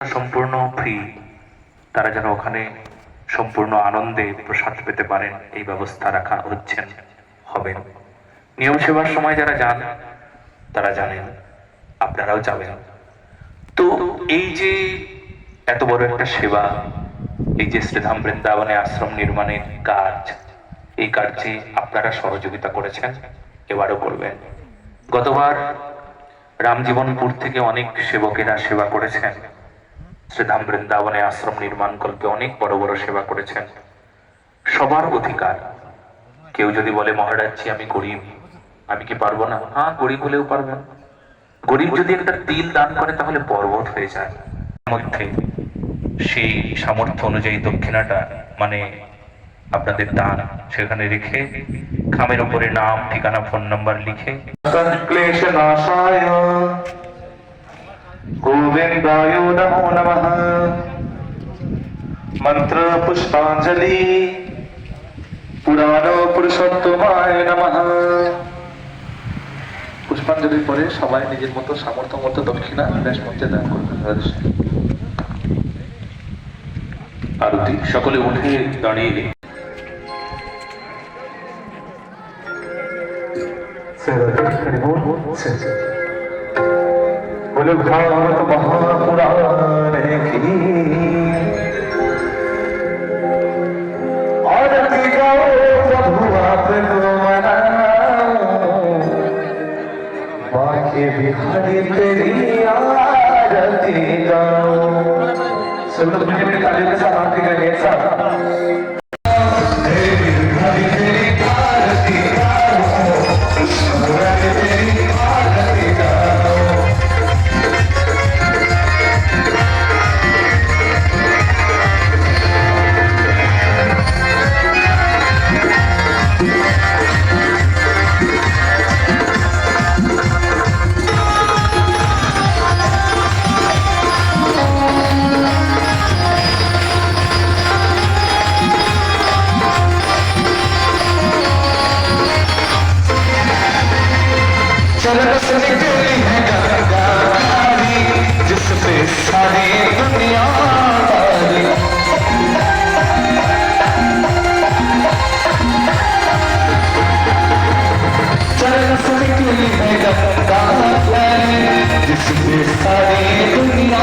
সম্পূর্ণ ফ্রি। তারা যেন ওখানে সম্পূর্ণ আনন্দে প্রসাদ পেতে পারেন, এই ব্যবস্থা রাখা হচ্ছেন হবেন নিয়ম সেবার সময় যারা যান, তারা জানেন, আপনারাও যাবেন। তো এই যে এত বড় একটা সেবা, এই যে শ্রীধাম বৃন্দাবনে আশ্রম নির্মাণের কাজ, এই কার্যে আপনারা সহযোগিতা করেছেন, এবারও করবেন। গতবার রামজীবনপুর থেকে অনেক সেবকেরা সেবা করেছেন। শ্রীধাম বৃন্দাবনে আশ্রম নির্মাণ কল্পে অনেক বড় বড় সেবা করেছেন। সবার অধিকার। কেউ যদি বলে, মহারাজি আমি গরিব। আমি কি পারব না? হ্যাঁ গরিব হলেও পারবেন। গরিব যদি একটা তিল দান করে, তাহলে পর্বত হয়ে যায়। মধ্যে সেই সামর্থ্য অনুযায়ী দক্ষিণাটা মানে আপনাদের দান, সেখানে রেখে খামের উপরে নাম, ঠিকানা, ফোন নাম্বার লিখে गोविन्दाय नमो नमः मन्त्र पुष्पाञ्जलि পুরাণ পুরুষোত্তমায় নমঃ পুষ্পাঞ্জলির পরে সবাই নিজের মতো সামর্থ্য মতো দক্ষিণা ব্যাস মধ্যে দান করবেন রাধে শ্যাম। আরতি সকলে উঠে দাঁড়িয়ে बोले भागवत महापुराण की। तेरी आरती गाओ सब लोग मिलकर के तालियों के साथ आरती करेंगे एक चरबस निकली है गंगारी जिसपे सारी दुनिया चरबस निकली है गंगारी जिसपे सारी दुनिया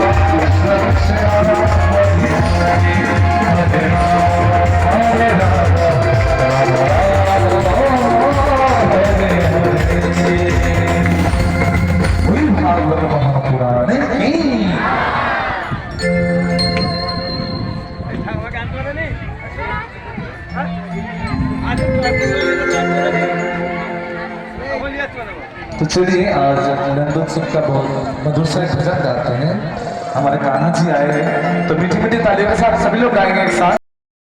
चलिए, आज नंदोत्सव का बहुत मधुर सा भजन गाते हैं। हमारे कान्हा जी आए हैं तो मीठी मीठी तालियों के साथ सभी लोग गाएँगे एक साथ।